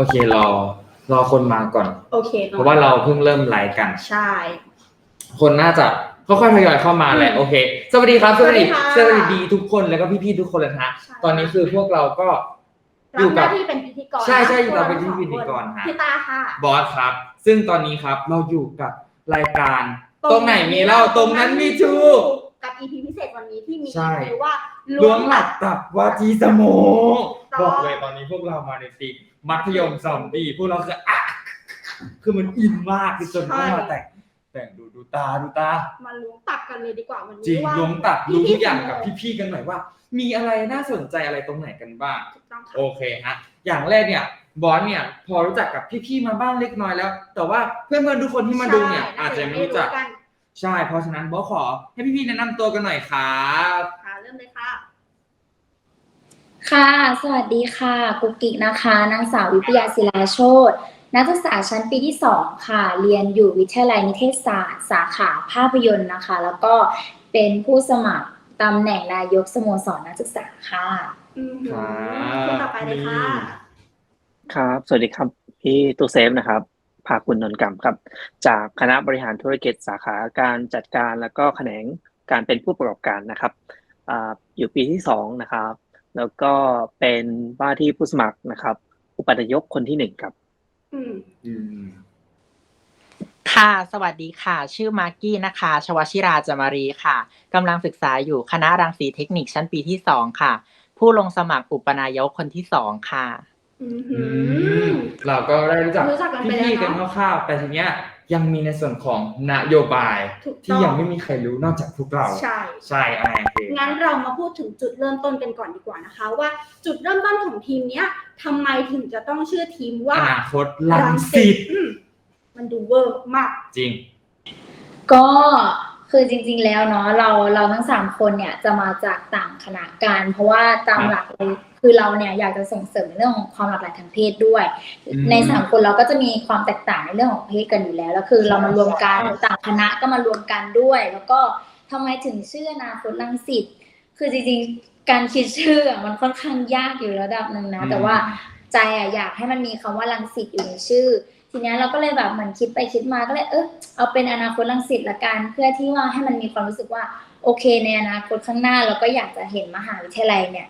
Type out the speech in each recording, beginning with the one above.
โอเครอ รอคนมาก่อน โอเคเพราะว่าเราเพิ่งเริ่มไลฟ์กัน ใช่ คนน่าจะค่อยๆทยอยเข้ามาแหละอืมโอเค สวัสดีครับ สวัสดีสวัสดีค่ะสวัสดีทุกคนแล้วก็พี่ๆทุกคนเลยนะฮะใช่ตอนนี้คือพวกเราก็อรัยู่บหกัน้าบที่เป็นพิธีกรใช่ใช่พวเราเป็นทั้งพิธีสองกรฮะพี่ตาค่ะ บอสครับ ซึ่งตอนนี้ครับเราอยู่กับรายการตรงตรงไหนมีเล่าตรงนั้นมีทูกับ EP พิเศษวันนี้ที่มีใช่ชื่อว่าล้วงหลักตับว่าทีสโมองถูกต้องบอกเลยตอนนี้พวกเรามาในทีม มัธยมซอมบี้พวกเราคืออะคือมันอินมากคือจนต้องมาแต่งแต่งดูดูตาดูตา มาล้วงตับกันเลยดีกว่าวันนี้จริงว่าล้วงตับพี่รู้ทุกๆอย่างสโมกับพี่ๆกันหน่อยว่า มีอะไรน่าสนใจอะไรตรงไหนกันบ้าง ถูกต้องค่ะ โอเคฮะ อย่างแรกเนี่ยบอสเนี่ยพอรู้จักกับพี่ๆมาบ้างเล็กน้อยแล้ว แต่ว่าเพื่อนๆทุกคนที่มาดูเนี่ย ใช่อาจจะไม่รู้จักกันใช่ เพราะฉะนั้นบอสขอให้พี่ๆแนะนำตัวกันหน่อยครับ ค่ะเริ่มเลยค่ะ ค่ะ สวัสดีค่ะ กุ๊กกิ๊กนะคะ นางสาววิทยาศิลาโชตนักศึกษาชั้นปีที่ 2 ค่ะ เรียนอยู่วิทยาลัยนิเทศศาสตร์ สาขาภาพยนตร์นะคะ แล้วก็เป็นผู้สมัครตำแหน่งนายกสโมสรนักศึกษาค่ะ อืมครับ คนต่อไปเลยค่ะ ครับ สวัสดีครับ พี่ตู้เซฟนะครับ ภาคุณนนท์กรรมครับ จากคณะบริหารธุรกิจสาขาการจัดการแล้วก็แขนงการเป็นผู้ประกอบการนะครับอ่าอยู่ปีที่สองนะครับ แล้วก็เป็นว่าที่ผู้สมัครนะครับ อุปนายกคนที่หนึ่งครับ อืมอืมค่ะ สวัสดีค่ะ ชื่อมากกี้นะคะ ชวชิราจามารีค่ะกำลังศึกษาอยู่คณะรังสีเทคนิคชั้นปีที่สองค่ะ ผู้ลงสมัครอุปนายกคนที่สองค่ะ อืมอืมเราก็ได้รู้จักรู้จักกันไปแล้วพี่ๆกันเนอะคร่าวๆแต่ทีเนี้ย ยังมีในส่วนของนโยบายถูกที่ต้องยังไม่มีใครรู้นอกจากพวกเรา ใช่ ใช่อะไรโอเคงั้นเรามาพูดถึงจุดเริ่มต้นกันก่อนดีกว่านะคะ ว่าจุดเริ่มต้นของทีมเนี้ยทำไมถึงจะต้องชื่อทีมว่าอนาคตลังสิตอืมมันดูเวอร์มาก จริง ก็คือจริงๆแล้วเนาะเราเราทั้งสามคนเนี่ยจะมาจากต่างคณะกันเพราะว่าตามหลักเลย คือเราเนี่ยอยากจะส่งเสริมในเรื่องของความหลากหลายทางเพศด้วยอืมในสามคนเราก็จะมีความแตกต่างในเรื่องของเพศกันอยู่แล้วแล้วคือเรามารวมกันต่างคณะก็มารวมกันด้วย แล้วก็ทำไมถึงชื่ออนาคตลังสิตคือจริงๆ การคิดชื่ออะมันค่อนข้างยากอยู่ระดับหนึ่งนะอืมแต่ว่าใจอะอยากให้มันมีคำว่าลังสิตอยู่ในชื่อ ทีเนี้ยเราก็เลยแบบเหมือนคิดไปคิดมาก็เลยเออเอาเป็นอนาคตลังสิตละกันเพื่อที่ว่าให้มันมีความรู้สึกว่าโอเคในอนาคตข้างหน้าเราก็อยากจะเห็นมหาวิทยาลัยเนี่ย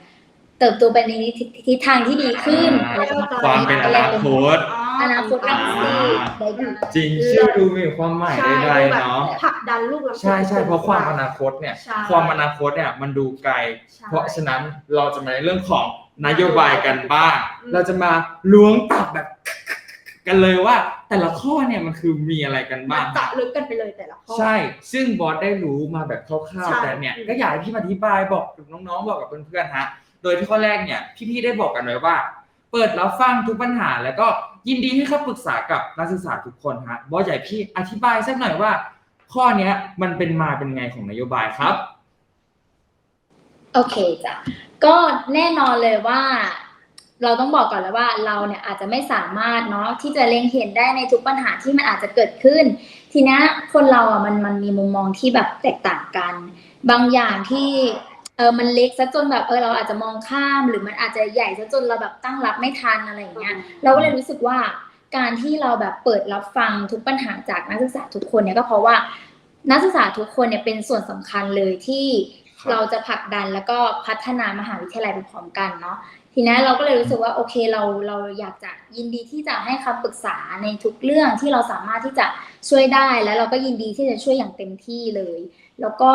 เติบโตไปในทิศทิศทางที่ดีขึ้นอ่าอะไรประมาณความเป็นอนาคตอนาคตลังสิตได้ดีจริงชื่อดูมีความหมายใช่ใดดูๆแบบเนาะผลักดันลูกเราใช่ใช่เพราะความอนาคตเนี่ยใช่ความอนาคตเนี่ยมันดูไกลใช่เพราะฉะนั้นเราจะมาในเรื่องของนโยบายกันบ้างอืมเราจะมาล้วงตับแบบกันเลยว่าแต่ละข้อเนี่ยมันคือมีอะไรกันมาบ้างเจาะลึกกันไปเลยแต่ละข้อ ใช่ ซึ่งบอสได้รู้มาแบบคร่าวใช่ๆแต่เนี่ยอืมก็อยากให้พี่มาอธิบายบอกกับน้องๆบอกกับเพื่อนๆฮะ โดยที่ข้อแรกเนี่ยพี่ๆได้บอกกันไว้ว่า เปิดรับฟังทุกปัญหา แล้วก็ยินดีให้คำปรึกษากับนักศึกษาทุกคนฮะบอสให้พี่อธิบายสักหน่อยว่า ข้อเนี้ยมันเป็นมาเป็นไงของนโยบายครับโอเคจ้ะก็แน่นอนเลยว่าเราต้องบอกก่อนแล้วว่าเราเนี่ยอาจจะไม่สามารถเนาะที่จะเล็งเห็นได้ในทุกปัญหาที่มันอาจจะเกิดขึ้น ทีนี้คนเราอะมันมันมีมุมมองที่แบบแตกต่างกัน บางอย่างที่ เออมันเล็กซะจนแบบเออเราอาจจะมองข้าม หรือมันอาจจะใหญ่ซะจนเราแบบตั้งรับไม่ทันอะไรอย่างเงี้ยเราก็เลยรู้สึกว่าการที่เราแบบเปิดรับฟังทุกปัญหาจากนักศึกษาทุกคนเนี่ยก็เพราะว่านักศึกษาทุกคนเนี่ยเป็นส่วนสำคัญเลยที่ครับเราจะผลักดันแล้วก็พัฒนามหาวิทยาลัยไปพร้อมกันเนาะ ทีนี้เราก็เลยรู้สึกว่าโอเคเราเราอยากจะยินดีที่จะให้คำปรึกษาในทุกเรื่องที่เราสามารถที่จะช่วยได้ แล้วเราก็ยินดีที่จะช่วยอย่างเต็มที่เลย แล้วก็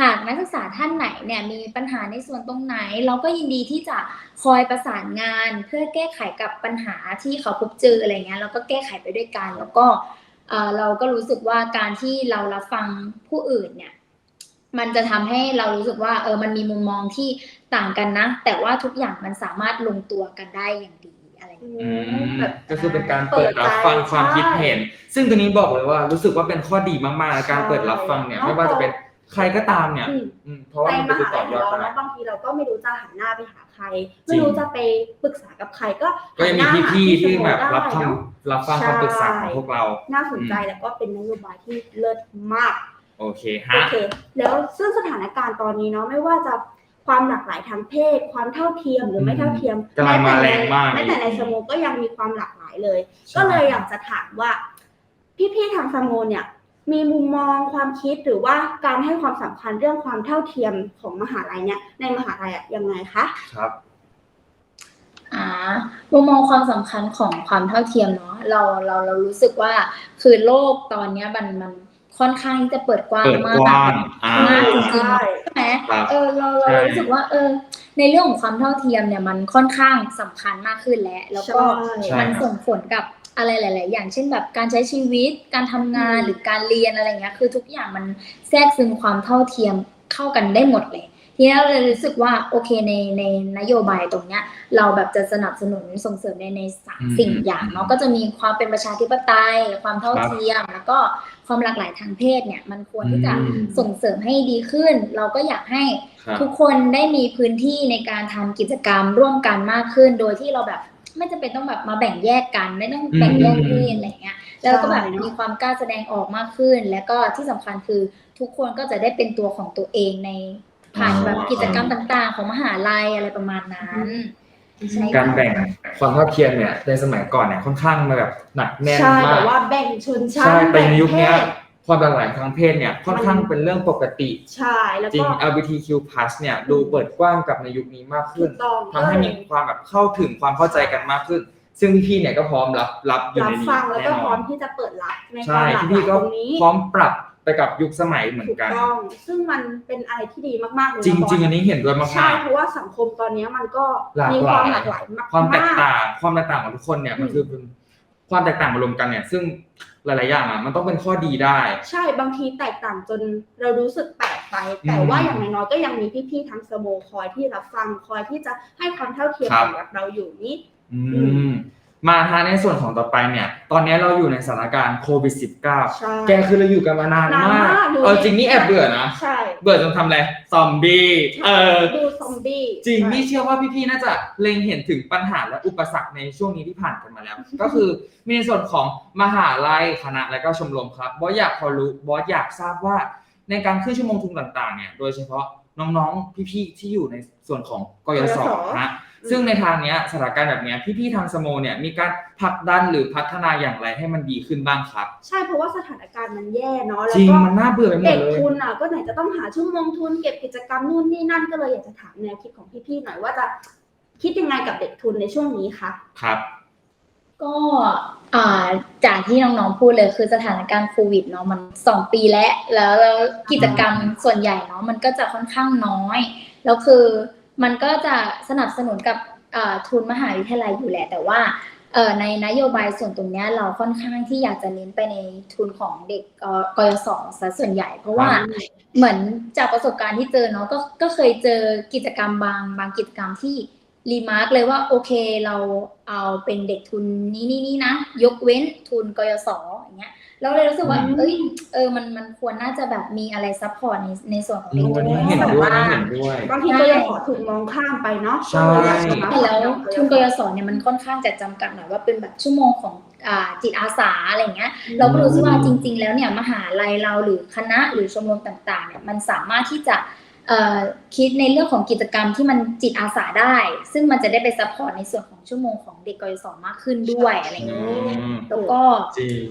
หากนักศึกษาท่านไหนเนี่ยมีปัญหาในส่วนตรงไหน เราก็ยินดีที่จะคอยประสานงาน เพื่อแก้ไขกับปัญหาที่เขาพบเจออะไรเงี้ยเราก็แก้ไขไปด้วยกัน แล้วก็เออเราก็รู้สึกว่าการที่เรารับฟังผู้อื่นเนี่ยมันจะทำให้เรารู้สึกว่าเออมันมีมุมมองที่ ต่างกันนะ แต่ว่าทุกอย่างมันสามารถลงตัวกันได้อย่างดีอะไรอย่างเงี้ยอืมแบบก็คือเป็นการเปิดรับฟังความคิดเห็น ซึ่งตรงนี้บอกเลยว่ารู้สึกว่าเป็นข้อดีมากๆในการเปิดรับฟังเนี่ยใช่ ไม่ว่าจะเป็นใครก็ตามเนี่ยอืม อืมเพราะว่าในมันมจะหาต่ลัอยยขอองดเราได้เนาะบางทีเราก็ไม่รู้จะหันหน้าไปหาใคร จริง ไม่รู้จะไปปรึกษากับใครก็ก็ยังมีหันหน้าพี่ๆหาที่แบบได้รับคเนอะำรับฟังคำปรึกษาของพวกเรา น่าสนใจอืมแล้วก็เป็นนโยบายที่เลิศมาก โอเคโอฮะ เค แล้วซึ่งสถานการณ์ตอนนี้เนาะไม่ว่าจะ ความหลากหลายทางเพศ ความเท่าเทียมหรือไม่เท่าเทียมกำลังมาแรงมากแม้แต่ในสโมก็ยังมีความหลากหลายเลย ก็เลยอยากจะถามว่า พี่ๆทางสโมเนี่ยมีมุมมองความคิดหรือว่าการให้ความสำคัญเรื่องความเท่าเทียมของมหาลัยเนี่ยในมหาลัยอะยังไงคะครับอ่ามุมมองความสำคัญของความเท่าเทียมเนาะเราเราเรารู้สึกว่าคือโลกตอนเนี้ยมันมัน ค่อนข้างที่จะเปิดกว้างเปิดมากกว้างอ่ามากจริงใช่ๆใช่ไหมครับเออเราเราใช่ รู้สึกว่าเออ ในเรื่องของความเท่าเทียมเนี่ยมันค่อนข้างสำคัญมากขึ้นแล้วแล้วก็ใช่ มันส่งผลกับอะไรหลาย ๆ อย่างเช่นแบบการใช้ชีวิตการทำงานอืม หรือการเรียนอะไรเงี้ยคือทุกอย่างมันแทรกซึมความเท่าเทียมเข้ากันได้หมดเลย ทีนี้เราเลยรู้สึกว่าโอเคในในนโยบายตรงเนี้ย เราแบบจะสนับสนุนส่งเสริมในในสามอืมสิ่งอย่างเนาะก็จะมีความเป็นประชาธิปไตย ความเท่าเทียมแล้วก็ ความหลากหลายทางเพศเนี่ยมันควรที่จะอืมส่งเสริมให้ดีขึ้น เราก็อยากให้ครับทุกคนได้มีพื้นที่ในการทำกิจกรรมร่วมกันมากขึ้น โดยที่เราแบบไม่จำเป็นต้องแบบมาแบ่งแยกกัน ไม่ต้องแบ่งแยกเพศอะไรอย่างเงี้ยแล้วก็แบบใช่เนอะมีความกล้าแสดงออกมากขึ้น แล้วก็ที่สำคัญคือทุกคนก็จะได้เป็นตัวของตัวเองในผ่านแบบอ๋อกิจกรรมต่าง ๆ ของมหาลัยอะไรประมาณนั้นใช่ การค่ะแบ่งความเท่าเทียมเนี่ยในสมัยก่อนเนี่ยค่อนข้างมาแบบหนักแน่นใช่มาแต่กว่าแบ่งชนชั้นใช่แต่ในยุคเนี้ยแบ่งเพศความหลากหลายทางเพศเนี่ยค่อนข้างเป็นเรื่องปกติใช่แล้วจริก็ง LGBTQ+ เนี่ยดูเปิดกว้างกับในยุคนี้มากถูขึ้นกต้องทำให้มีความแบบเข้าถึงความเข้าใจกันมากขึ้น ซึ่งพี่ๆเนี่ยก็พร้อมรับรับอยู่รับในนี้ฟังแล้วแน่ก็นพอร้อนมที่จะเปิดรับในควาใช่มหลากหลายพี่ๆก็ตรงนี้พร้อมปรับ ไปกับยุคสมัยเหมือนถูกกัน ต้อง ซึ่งมันเป็นอะไรที่ดีมากๆเลยจริงนะจริงบอัอลนนี้เห็นด้วยใช่มากเพราะว่าสังคมตอนนี้มันก็หลากมีหคลาย วามหลากหลายมากๆความแตกมต่างความแตกต่างของทุกคนเนี่ยมันคือเป็นความแตกต่างมารวมกันเนี่ย ซึ่งหลายๆอย่างอะมันต้องเป็นข้อดีได้ ใช่บางทีแตกต่างจนเรารู้สึกแปลกไป แต่อืมว่าอย่างน้อยๆก็ยังมีพี่ๆทั้งสโมคอยที่รับฟังคอยที่จะให้ความเท่าเทียมครับสำหรับเราอยู่นี่ อือืม มาทางในส่วนของต่อไปเนี่ย ตอนนี้เราอยู่ในสถานการณ์โควิด -19 ใช่แกคือเราอยู่กันมานานนานมากมากดูเออจริงนี่แอบเบื่อนะ ใช่เบื่อจนทำอะไร ซอมบี้เออ ดูซอมบี้จริงใช่นี่เชื่อว่าพี่ๆ น่าจะเล็งเห็นถึงปัญหาและอุปสรรคในช่วงนี้ที่ผ่านกันมาแล้ว ก็คือมีในส่วนของมหาลัยคณะและก็ชมรมครับบอสอยากพอรู้บอสอยากทราบว่า ในการขึ้นชั่วโมงทุนต่างๆเนี่ยโดยเฉพาะน้องๆ พี่ๆ ที่อยู่ในส่วนของกยศกยศฮะ ซึ่งในทางเนี้ยสถานการณ์แบบเนี้ยพี่ๆทางสโมเนี่ยมีการผลักดันหรือพัฒนาอย่างไรให้มันดีขึ้นบ้างครับ ใช่เพราะว่าสถานการณ์มันแย่เนาะแล้จวริงก็มันน่าเบื่อไปหมเด็ดกเลย ทุนอะก็ไหนจะต้องหาชั่วโมงทุนเก็บกิจกรรมนู่นนี่นั่นก็เลยอยากจะถามแนวคิดของพี่ๆหน่อยว่าจะคิดยังไงกับเด็กทุนในช่วงนี้คะครับ ก็อ่าจากที่น้องๆพูดเลยคือสถานการณ์โควิดเนาะมันสองปีแล้วแล้วแล้วกิจกรรมส่วนใหญ่เนาะมันก็จะค่อนข้างน้อย แล้วคือ มันก็จะสนับสนุนกับทุนมหาวิทยาลัยอยู่แหละ แต่ว่าในนโยบายส่วนตรงนี้เราค่อนข้างที่อยากจะเน้นไปในทุนของเด็กกยศซะส่วนใหญ่ เพราะว่าเหมือนจากประสบการณ์ที่เจอเนาะก็ก็เคยเจอกิจกรรมบางบางกิจกรรมที่รีมาร์กเลยว่าโอเคเราเอาเป็นเด็กทุนนี้นี่นี่นะ ยกเว้นทุนกยศอย่างเงี้ย เราเลยรู้สึกว่าอืมเอ้ย เออ มัน มันควรน่าจะแบบมีอะไรซัพพอร์ตใน ในส่วนของอืเด็กมทุวันนนี้เห็นแบบด้วยว่าเห็นด้วย บางทีก็ยังขอถูกมองข้ามไปเนาะใช่ก็เลยอยากจะมาแล้วขอทุนกยศเนี่ยมันค่อนข้างจะจำกัดหน่อยว่าเป็นแบบชั่วโมงของอ่าจิตอาสาอะไรเงี้ย เราก็รู้สึกว่าจริง ๆ แล้วเนี่ยมหาลัยเราหรือคณะหรือชมรมต่างๆเนี่ยมันสามารถที่จะเอ่อ คิดในเรื่องของกิจกรรมที่มันจิตอาสาได้ ซึ่งมันจะได้ไปซัพพอร์ตในส่วนของชั่วโมงของเด็กกยศมากขึ้นด้วยอะไรอืเงี้ยมแล้วก็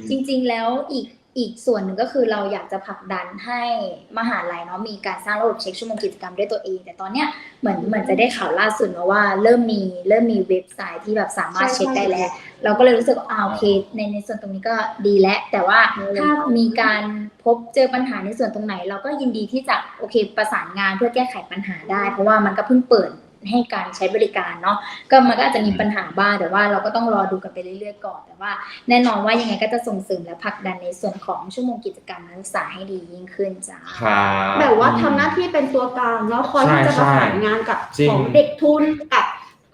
จริงจริงๆแล้วอีก อีกส่วนหนึ่งก็คือเราอยากจะผลักดันให้มหาลัยเนาะมีการสร้างระบบเช็คชั่วโมงกิจกรรมด้วยตัวเอง แต่ตอนเนี้ยเหมือนเหมือนจะได้ข่าวล่าสุดมาว่าเริ่มมีเริ่มมีเว็บไซต์ที่แบบสามารถเช็คได้แล้ว เราก็เลยรู้สึกว่าอ่าโอเคในในส่วนตรงนี้ก็ดีแล้วแต่ว่าถ้ามีการพบเจอปัญหาในส่วนตรงไหน เราก็ยินดีที่จะโอเคประสานงานเพื่อแก้ไขปัญหาได้ เพราะว่ามันก็เพิ่งเปิด ให้การใช้บริการเนาะก็มันก็อาจจะมีปัญหาบ้างแต่ว่าเราก็ต้องรอดูกันไปเรื่อยๆก่อน แต่ว่าแน่นอนว่ายังไงก็จะส่งเสริมและผลักดันในส่วนของชั่วโมงกิจกรรมนักศึกษาให้ดียิ่งขึ้นจ้าครับแบบว่าทำหน้าที่เป็นตัวกลางแล้วคอยที่จะประสานงานกับจริงของเด็กทุนกับ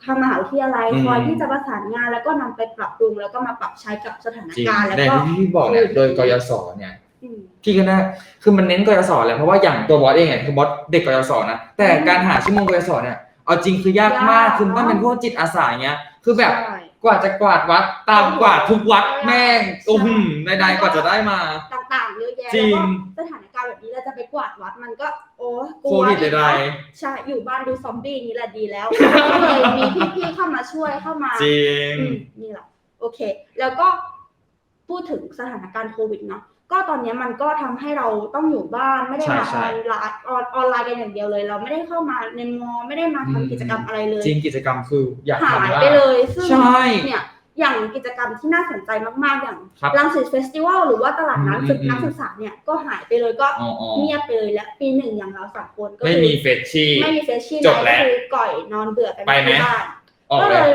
ทางมหาวิทยาลัยอืมคอยที่จะประสานงานแล้วก็นำไปปรับปรุงแล้วก็มาปรับใช้กับสถานจริงการณ์แล้วแต่ก็ที่พี่บอกเนี่ยโดยกยศเนี่ยอืมพี่ก็น่าคือมันเน้นกยศแหละเพราะว่าอย่างตัวบอสเองเนี่ยคือบอสเด็กกยศนะแต่การหาชั่วโมงกยศเนี่ย เอาจริงคือยากมากยากคือมันต้องเป็นพวกจิตอาสาอย่างเงี้ย คือแบบใช่ กว่าจะกวาดวัดตามกวาดทุกวัดแม่งใช่โอ้โหใดๆกว่าจะได้มา ต่างๆเยอะแยะจริแล้วงก็สถานการณ์แบบนี้เราจะไปกวาดวัดมันก็โอ้กลัโคววิดอีกใดเนอะใช่อยู่บ้านดูซอมบี้นี่แหละดีแล้วก็เลยมีพี่ๆเข้ามาช่วยเข้ามา ๆ จริง อืมนี่แหละโอเค แล้วก็พูดถึงสถานการณ์โควิดเนาะ ก็ตอนนี้มันก็ทำให้เราต้องอยู่บ้านไม่ได้มาใช่อใช่อนไลน์ออนออนไลน์กันอย่างเดียวเลย เราไม่ได้เข้ามาในมอไม่ได้มาทำอืมกิจกรรมอะไรเลย จริงกิจกรรมคืออยากหายทำมากไปเลยซึ่งใช่เนี่ยอย่างกิจกรรมที่น่าสนใจมาก ๆ อย่างครับรังสิตเฟสติวัลหรือว่าตลาดนัดอืมศึกอืมนักศึกษาเนี่ยก็หายไปเลยก็อ๋ออ๋อเงียบไปเลยและปีหนึ่งอย่างเราสองคนก็ไม่คือมีเฟชชี่ไม่มีเฟสชี่จบแล้วคือก่อยนอนเบื่อกันไปไหมที่บ้านออกก็เลเลยย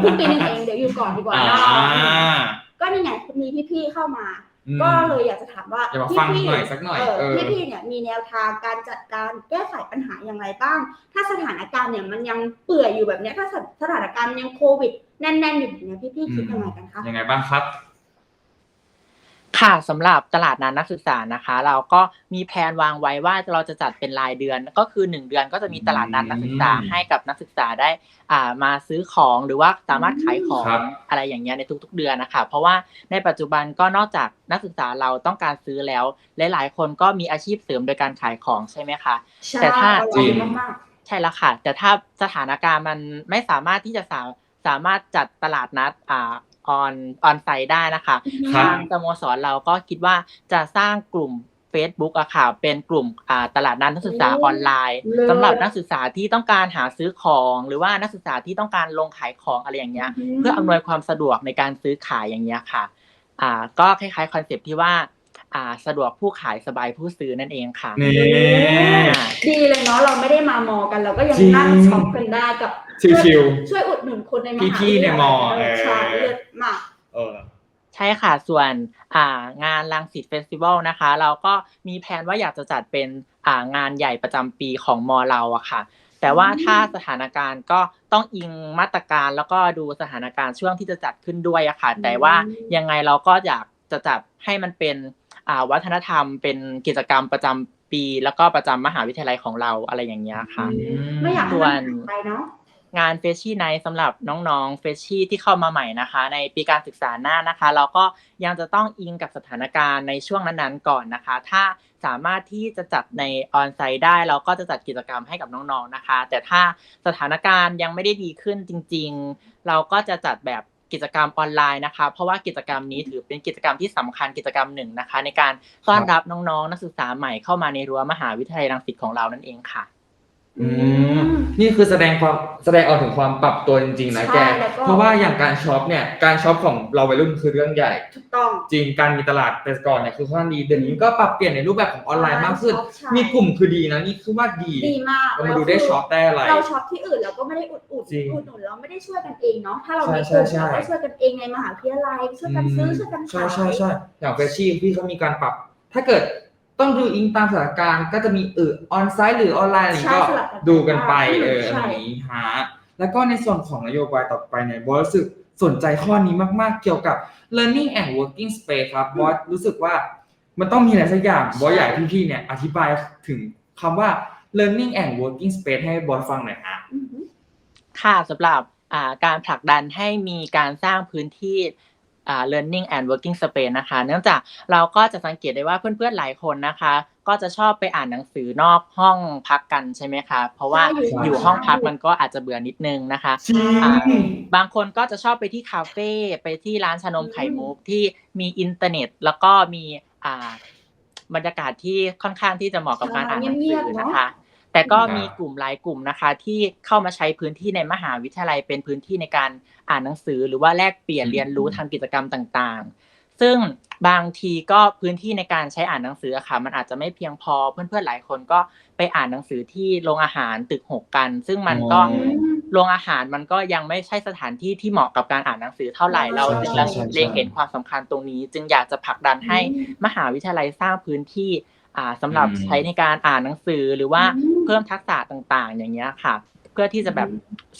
เพิ่งปีหนึ่งเองเดี๋ยวอยู่ก่อนดีกว่าอ่าเนาะ ก็นี่ไงมีพี่ๆเข้ามาอืมก็เลยอยากจะถามว่าอย่ามาฟังพี่ๆหน่อยสักหน่อยเอเอออพี่ๆเนี่ยมีแนวทางการจัดการแก้ไขปัญหาอย่างไรบ้าง ถ้าสถานการณ์เนี่ยมันยังเปื่อยอยู่แบบเนี้ยถ้าสถานการณ์มันยังโควิดแน่นๆอยู่แบบเนี้ยพี่ๆคิดยังไงกันคะยังไงบ้างครับ ค่ะสำหรับตลาดนัดนักศึกษานะคะ เราก็มีแผนวางไว้ว่าเราจะจัดเป็นรายเดือน ก็คือ 1 เดือนก็จะมีตลาดนัดนักศึกษาอืมให้กับนักศึกษาได้อ่ามาซื้อของหรือว่าสามารถขายของครับ อะไรอย่างเงี้ยในทุก ๆ เดือนนะคะ เพราะว่าในปัจจุบันก็นอกจากนักศึกษาเราต้องการซื้อแล้ว หลายๆ คนก็มีอาชีพเสริมโดยการขายของใช่ไหมคะ ใช่แต่ถ้าออนไลน์จริงมากใช่แล้วค่ะ แต่ถ้าสถานการณ์มันไม่สามารถที่จะสาสามารถจัดตลาดนัดอ่า ออนออนไซต์ได้นะคะๆครับทางสโมสรเราก็คิดว่าจะสร้างกลุ่ม Facebook อะค่ะ เป็นกลุ่มอ่าตลาดนัดนักศึกษาออนไลน์เลิศสำหรับนักศึกษาที่ต้องการหาซื้อของ หรือว่านักศึกษาที่ต้องการลงขายของอะไรอย่างเงี้ย เพื่ออำนวยความสะดวกในการซื้อขายอย่างเงี้ยค่ะ อ่า ก็คล้ายๆคอนเซปต์ที่ว่า อ่าสะดวกผู้ขายสบายผู้ซื้อนั่นเองค่ะ นี่อ่าดีเลยเนาะเราไม่ได้มามอกันเราก็ยังจริงนั่งช็อปกันได้กับชิว ช่วยอุดหนุนคนในมหาวิทยาลัยพี่ๆในมอเออ ใช่เออเลิศมาก ๆเออ ใช่ค่ะ ส่วนอ่างานลังสิตเฟสติวัลนะคะ เราก็มีแผนว่าอยากจะจัดเป็นอ่างานใหญ่ประจำปีของมอเราอะค่ะ แต่ว่าถ้าสถานการณ์ก็ต้องอิงมาตรการแล้วก็ดูสถานการณ์ช่วงที่จะจัดขึ้นด้วยอะค่ะ แต่ว่ายังไงเราก็อยากจะจัดให้มันเป็นอ่า วัฒนธรรมเป็นกิจกรรมประจำปี แล้วก็ประจำมหาวิทยาลัยของเราอะไรอย่างเงี้ยค่ะไม่อยากให้ส่วมันนหายไปเนาะงานเฟชชี่ไนสำหรับน้องๆเฟชชี่ที่เข้ามาใหม่นะคะ ในปีการศึกษาหน้านะคะ เราก็ยังจะต้องอิงกับสถานการณ์ในช่วงนั้นๆก่อนนะคะ ถ้าสามารถที่จะจัดในออนไซต์ได้ เราก็จะจัดกิจกรรมให้กับน้องๆนะคะ แต่ถ้าสถานการณ์ยังไม่ได้ดีขึ้นจริง ๆ เราก็จะจัดแบบ กิจกรรมออนไลน์นะคะ เพราะว่ากิจกรรมนี้ถือเป็นกิจกรรมที่สำคัญกิจกรรมหนึ่งนะคะ ในการต้อนรับน้องๆ นักศึกษาใหม่เข้ามาในรั้วมหาวิทยาลัยรังสิตของเรานั่นเองค่ะ อืมนี่คือแสดงความแสดงออกถึงความปรับตัวจริงๆนะแก ใช่แล้วก็ เพราะว่าอย่างการช็อปเนี่ยการช็อปของเราวัยรุ่นคือเรื่องใหญ่ ถูกต้องจริงการมีตลาดแต่ก่อนเนี่ยคือค่อนข้างดีเดี๋ยวนี้ก็ปรับเปลี่ยนในรูปแบบของออนไลน์มากขึ้นใช่มีกลุ่มคือดีนะนี่คือว่าดีดีมากเรามาดูได้ช็อปได้อะไร เราช็อปที่อื่นเราก็ไม่ได้อุดอุดจริงอุดหนุนเราไม่ได้ช่วยกันเองเนาะถ้าเรามีใช่กลุ่มใช่ เราก็ช่วยกันเองในมหาวิทยาลัยช่วยกันซื้อช่วยกันใช่ขายใช่ใช่อย่างเฟชชี่พี่เขามีการปรับ ถ้าเกิด ต้องดูอิงตามสถานการณ์ก็จะมีเออออนไซต์หรือออนไลน์อะไรอย่างใช่นี้ก็สลับกันดูกันไปอืมเออใช่ อันนี้ฮะแล้วก็ในส่วนของนโยบายต่อไปเนี่ยบอสรู้สึกสนใจข้อนี้มากๆ เกี่ยวกับ learning and working space ครับบอสรู้สึกว่ามันต้องมีอะไรสักอย่างบอสอยากให้พี่ๆเนี่ยอธิบายถึงคำว่า learning and working space ให้บอสฟังหน่อยฮะ อือหือ ค่ะสำหรับอ่าการผลักดันให้มีการสร้างพื้นที่อ่า learning and working space นะคะ เนื่องจากเราก็จะสังเกตได้ว่าเพื่อนๆหลายคนนะคะ ก็จะชอบไปอ่านหนังสือนอกห้องพักกันใช่ไหมคะ เพราะว่าใช่อยู่ห้องพักมันก็อาจจะเบื่อนิดนึงนะคะจริงอ่าบางคนก็จะชอบไปที่คาเฟ่ไปที่ร้านชานมไข่มุกที่มีอินเทอร์เน็ต แล้วก็มีอ่าบรรยากาศที่ค่อนข้างที่จะเหมาะกับการอ่านหนังสือนะคะ แต่ก็มีกลุ่มหลายกลุ่มนะคะ ที่เข้ามาใช้พื้นที่ในมหาวิทยาลัยเป็นพื้นที่ในการอ่านหนังสือ หรือว่าแลกเปลี่ยนอืมเรียนรู้ทำกิจกรรมต่างๆ ซึ่งบางทีก็พื้นที่ในการใช้อ่านหนังสืออะค่ะ มันอาจจะไม่เพียงพอเพื่อนๆหลายคนก็ไปอ่านหนังสือที่โรงอาหารตึกหกกัน ซึ่งมันก็อ๋อโรงอาหารมันก็ยังไม่ใช่สถานที่ที่เหมาะกับการอ่านหนังสือเท่าไหร่เราใช่จึงใช่ใช่เล็งเห็นความสำคัญตรงนี้ จึงอยากจะผลักดันให้มหาวิทยาลัยสร้างพื้นที่ อ่าสำหรับอืมใช้ในการอ่านหนังสือหรือว่าอืมเพิ่มทักษะต่างๆ อย่างเงี้ยค่ะ เพื่อที่จะแบบ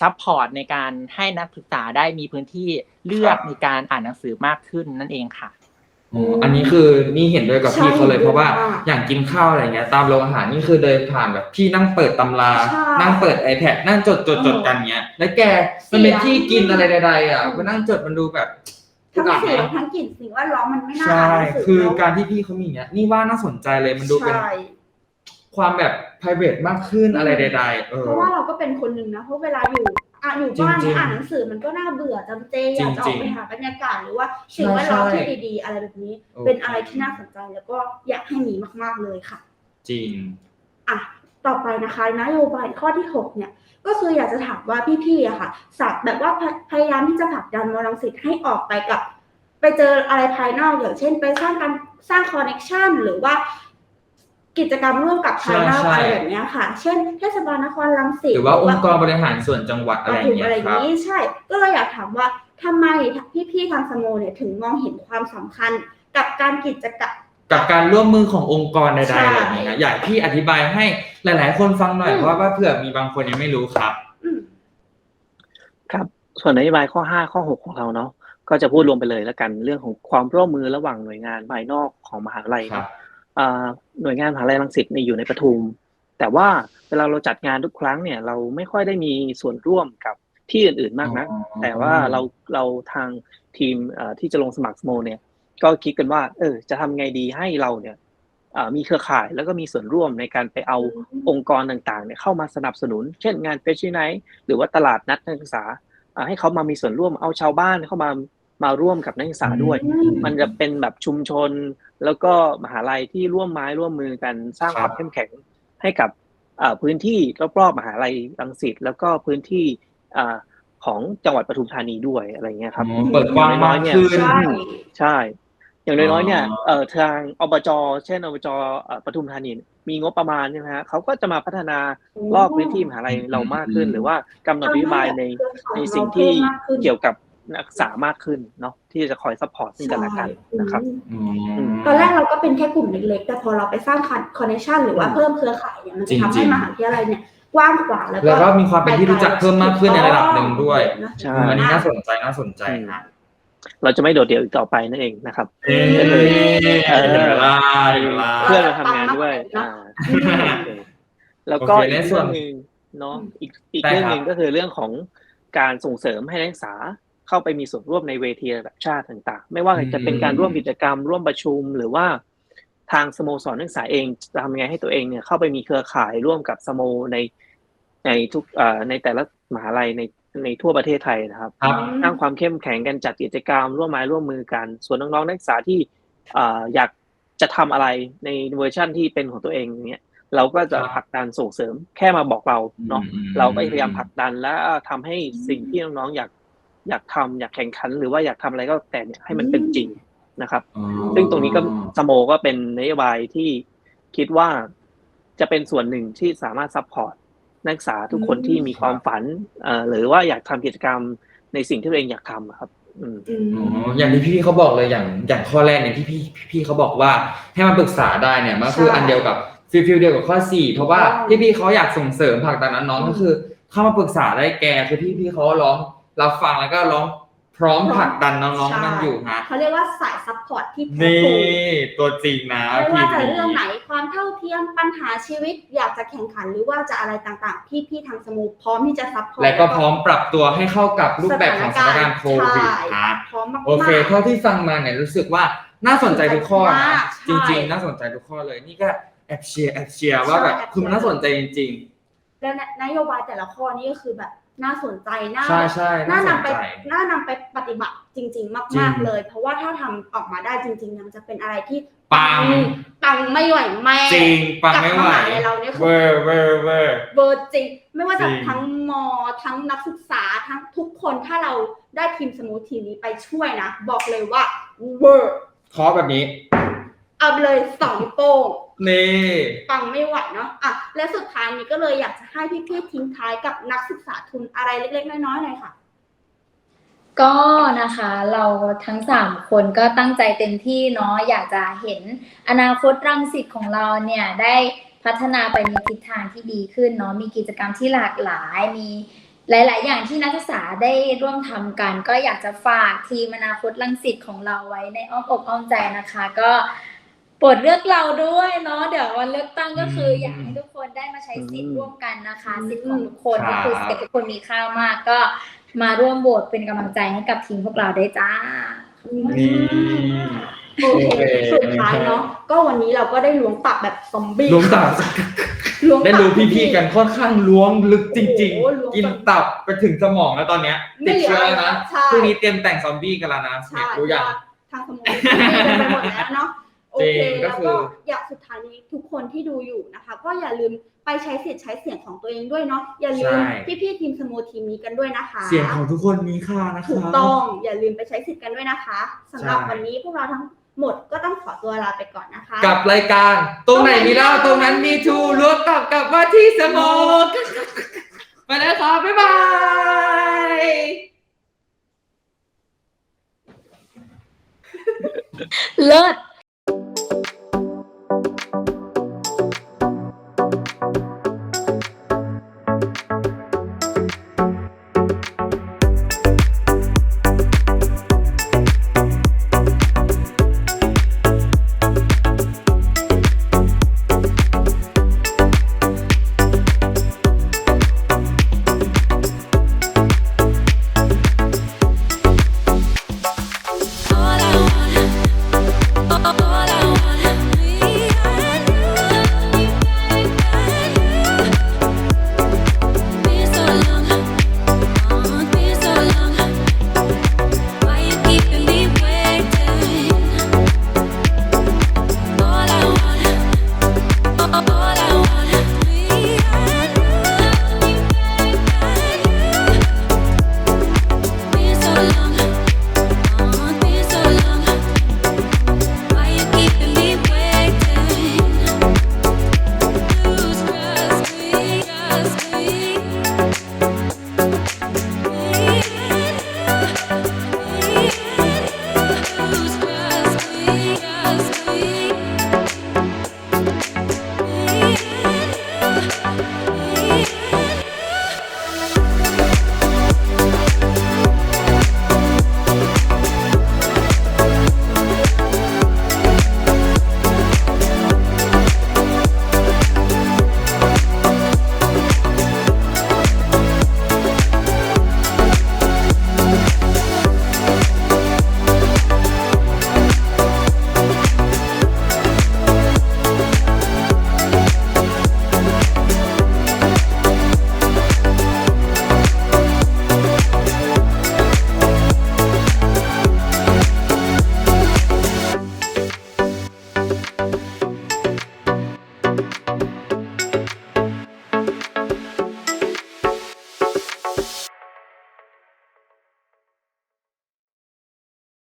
ซัพพอร์ตในการให้นักศึกษาได้มีพื้นที่เลือกในการอ่านหนังสือมากขึ้นนั่นเองค่ะโอ้อันนี้คือนี่เห็นด้วยกับใช่พี่เขาเลยเพราะว่าเห็นด้วยมากอย่างกินข้าวอะไรเงี้ยตามโรงอาหารนี่คือเดินผ่านแบบพี่นั่งเปิดตำราใช่นั่งเปิด iPad นั่งจดจดจดกันเงี้ย แล้วแกมันเป็นที่กินอะไรใดๆอะมานั่งจดมันดูแบบ ทั้งอัดเสียงนะทั้งกลิ่นสิ่งแวดล้อมมันไม่น่าใช่อ่านหนังสืคือเนะการที่พี่เขามีเนี้ยนี่ว่าน่าสนใจเลยมันดูเป็นใช่ความแบบ private มากขึ้นอะไรใดๆเออเพราะว่าเราก็เป็นคนหนึ่งนะเพราะเวลาอยู่อะอยู่บ้านจริเนี่ยงๆอ่านหนังสือมันก็น่าเบื่อจำเจอยากจะอจริอกงๆไปหาบรรยากาศหรือว่าสิ่งแวดล้อมใช่ที่ดีๆ อะไรแบบนี้โอเคเป็นอะไรที่น่าสนใจแล้วก็อยากให้มีมากๆเลยค่ะ จริง อะ ต่อไปนะคะนโยบายข้อที่ 6 เนี่ย ก็คืออยากจะถามว่าพี่ๆอะค่ะสับแบบว่าพยพยายามที่จะผลักดันมอลังสิตให้ออกไปกับ ไปเจออะไรภายนอกอย่างเช่น ไปสร้างการสร้างคอนเน c t ชันหรือว่ากิจกรรมร่วมกับภายนอกใช่ใช่อะไรแบบเนี้ยค่ะ เช่นเทศบาลนครรังสิตหรือว่าองค์กรบริหารส่วนจังหวัดอะไรปอทุย่ามงเงี้อะไรยอย่าคงรับนี้ใช่ ก็เลยอยากถามว่าทำไมพี่ๆทางสโมเนี่ยถึงมองเห็นความสำคัญ กับการกิจกรรมกับการร่วมมือขององค์กรใดใช่ๆอะไรอย่างเงี้ยนะอยากพี่อธิบายให้ หลาย ๆ คนฟังหน่อยอืมเพราะว่าเผื่อมีบางคนยังไม่รู้ครับอืมครับ ส่วนนโยบายข้อ5ข้อ6ของเราเนาะก็จะพูดรวมไปเลยแล้วกันเรื่องของความร่วมมือระหว่างหน่วยงานภายนอกของมหาลัยครับอ่าหน่วยงานมหาลัยรังสิตเนี่ยอยู่ในปทุม แต่ว่าเวลาเราจัดงานทุกครั้งเนี่ย เราไม่ค่อยได้มีส่วนร่วมกับที่อื่นๆมากนะอ๋อแต่ว่าเราเราทางทีมเอ่อที่จะลงสมัครสโมเนี่ย ก็คิดกันว่า เออ จะทำไงดีให้เราเนี่ยอ่า มีเครือข่ายแล้วก็มีส่วนร่วมในการไปเอาอืมองค์กรต่างๆเนี่ยเข้ามาสนับสนุน เช่นงานเฟชชี่ไนท์หรือว่าตลาดนัดนักศึกษาอ่าให้เขามามีส่วนร่วมเอาชาวบ้านเข้ามามาร่วมกับนักศึกษาด้วยอืมมันจะเป็นแบบชุมชน แล้วก็มหาลัยที่ร่วมไม้ร่วมมือกันสร้างคครับวามเข้มแข็งให้กับอ่าพื้นที่รอบๆมหาลัยรังสิตแล้วก็พื้นที่อ่าของจังหวัดปทุมธานีด้วยอะไรเงี้ยครับอ๋อเปิดกว้างมากขึ้นใช่ใช่ อย่างน้อยๆเนี่ยอ๋อเอ่อทางอบจเช่นอบจเอ่อปทุมธานีมีงบประมาณใช่ไหมฮะเขาก็จะมาพัฒนารอบพื้นที่มหาลัยเรามากขึ้น หรือว่ากำหนดนโยบายในในสิ่งที่เกี่ยวกับนักศึกษามากขึ้นเนาะที่จะคอยซัพพอร์ตซึ่งกันและกันนะครับอือืมมตอนแรกเราก็เป็นแค่กลุ่มเล็กๆ แต่พอเราไปสร้างคอนเนคชันหรือว่าเพิ่มเครือข่ายเนี่ยมันจะทำจริให้งๆมหาวิทยาลัยเนี่ยกว้างขวางแล้วแล้วก็ก็มีความเป็นที่รู้จักเพิ่มมากขึ้นในระดับหนึ่งด้วยใช่อันนี้น่าสนใจน่าสนใจนะ เราจะไม่โดดเดี่ยวอีกต่อไปนั่นเองนะครับเอ้ยก็เลยเออเวลาเวลาเพื่อนมาทำงานด้วยอ่าโอเคแล้วก็โอเคอีกในส่เรื่วอนงหนึ่งเนาะอีกอีกได้เรื่องครับหนึ่งก็คือเรื่องของการส่งเสริมให้นักศึกษาเข้าไปมีส่วนร่วมในเวทีระดับชาติต่างๆ ไม่ว่าจะเป็นการร่วมกิจกรรม ร่วมประชุมหรือว่าทางสโมสรนักศึกษาเองจะทำยังไงให้ตัวเองเนี่ยเข้าไปมีเครือข่ายร่วมกับสโมในในทุกเอ่อในแต่ละมหาลัยใน ในทั่วประเทศไทยนะครับครับสร้างความเข้มแข็งกันจัดกิจกรรมร่วมไม้ร่วมมือกัน ส่วนน้องๆนักศึกษาที่เอ่ออยากจะทำอะไรในเวอร์ชั่นที่เป็นของตัวเองอย่างเงี้ยเราก็จะครับผลักดันส่งเสริมแค่มาบอกเราเนาะอืมเราก็พยายามผลักดันและทำให้สิ่งที่น้องๆอยากอยากทำอยากแข่งขัน หรือว่าอยากทำอะไรก็แต่เนี่ยให้มันเป็นจริงนะครับอ๋อซึ่งตรงนี้ก็สโมก็เป็นนโยบายที่คิดว่าจะเป็นส่วนหนึ่งที่สามารถซัพพอร์ต นักศึกษาทุกคนอืมที่มีความฝันเอ่อหรือว่าอยากทำกิจกรรมในสิ่งที่ตัวเองอยากทำอะครับอืมอือ๋อมอย่างที่พี่เขาบอกเลยอย่างอย่างข้อแรกเนี่ยที่พี่พี่เขาบอกว่าให้มาปรึกษาได้เนี่ยมันคือใช่อันเดียวกับฟิลฟิลเดียวกับข้อสี่เพราะว่าใช่พี่พี่เขาอยากส่งเสริมผลักดันน้องอืมๆก็คือ เข้ามาปรึกษาได้แกคือพี่พี่เขาร้องรับฟังแล้วก็ร้อง พร้อมผลักดันน้องๆกันอยู่ฮะเขาเรียกว่าสายซัพพอร์ตที่แท้นี่ทรูตัวจริงนะไม่ว่าจะทีมนี้เรื่องไหนความเท่าเทียมปัญหาชีวิต อยากจะแข่งขันหรือว่าจะอะไรต่างๆพี่พี่ๆทางสมูพร้อมที่จะซัพพอร์ตและก็พร้อมปรับตัวให้เข้ากับรูปแบบของสถานการณ์โควิดใช่ฮะพร้อมมากๆโอเคเท่าที่ฟังมาเนี่ยรู้สึกว่าน่าสนใจทุกข้อมานะกจใช่ริง ๆ น่าสนใจทุกข้อเลยนี่ก็แอบเชียร์แอบเชียร์ว่าแบบใช่แอบเชียร์คือมันน่าสนใจจริงและนโยบายแต่ละข้อนี้ก็คือแบบ น่าสนใจน่าๆใช่ใช่น่าน่าสนนำไปใจ น่านำไปปฏิบัติจริง ๆ จริมากงๆเลย เพราะว่าถ้าทำออกมาได้จริงๆเนี่ยมันจะเป็นอะไรที่ปัง ปังไม่ไหวแม่จริงปังกับไม่มไหวหาลัยเราเนี่ยเวคืออร์เวอร์เวอร์ เบอร์จริงไม่ว่าจะจริง ทั้งมอทั้งนักศึกษาทั้งทุกคนถ้าเราได้ทีมสมูททีมนี้ไปช่วยนะ บอกเลยว่าเวอร์ขอแบบนี้ เอาไปเลยสองนิ้วโป้ง นี่ปังไม่ไหวเนาะอะและสุดท้ายนี้ก็เลยอยากจะให้พี่ๆทิ้งท้ายกับนักศึกษาทุนอะไรเล็ก ๆ น้อยๆหน่อยค่ะ ก็นะคะเราทั้งสามคนก็ตั้งใจเต็มที่เนาะอยากจะเห็นอนาคตรังสิตของเราเนี่ยได้พัฒนาไปในทิศทางที่ดีขึ้นเนาะมีกิจกรรมที่หลากหลายมีหลาย ๆ อย่างที่นักศึกษาได้ร่วมทำกัน ก็อยากจะฝากทีมอนาคตรังสิตของเราไว้ในอ้อมอกอ้อมใจนะคะ ก็โปรดเลือกเราด้วยเนาะเดี๋ยววันเลือกตั้งก็คืออยากให้ทุกคนได้มาใช้สิทธิ์ร่วมกันนะคะ สิทธิ์ของทุกคนก็คือสิทธิ์ทุกคนมีค่ามากก็มาร่วมโหวตเป็นกำลังใจให้กับทีมพวกเราได้วยจ้านี่โอเคโอเคสุดท้ายเนาะก็วันนี้เราก็ได้ล้วงตับแบบซอมบี้ล้วงตับล้วงตับได้รู้พี่ๆกันค่อนข้างล้วงลึกจริงโอ้โหล้วงๆกินตับไปถึงสมองแล้วตอนเนี้ยไม่ติดเหลือเชื้อแล้วนะใช่พรุ่งนี้เตรียมแต่งซอมบี้กันแล้วนะใช่เนี่ยรู้ยังทางสมุนไพรไปหมดแล้วเนาะโอเค จริงก็แล้วคือ ก็อยากสุดท้ายนี้ทุกคนที่ดูอยู่นะคะ ก็อย่าลืมไปใช้สิทธิ์ใช้เสียงของตัวเองด้วยเนาะอย่าลืมพี่ๆทีมสมูททีมนี้กันด้วยนะคะเสียงของทุกคนมีค่านะคะ ถูกต้องอย่าลืมไปใช้สิทธิ์กันด้วยนะคะสำหรับใช่ วันนี้พวกเราทั้งหมดก็ต้องขอตัวลาไปก่อนนะคะ กับรายการ ตรงไหนมีเล่าตรงนั้นมีทูรวมกับกลับมาที่สมองไปแล้วครับบ๊ายบายเลิศ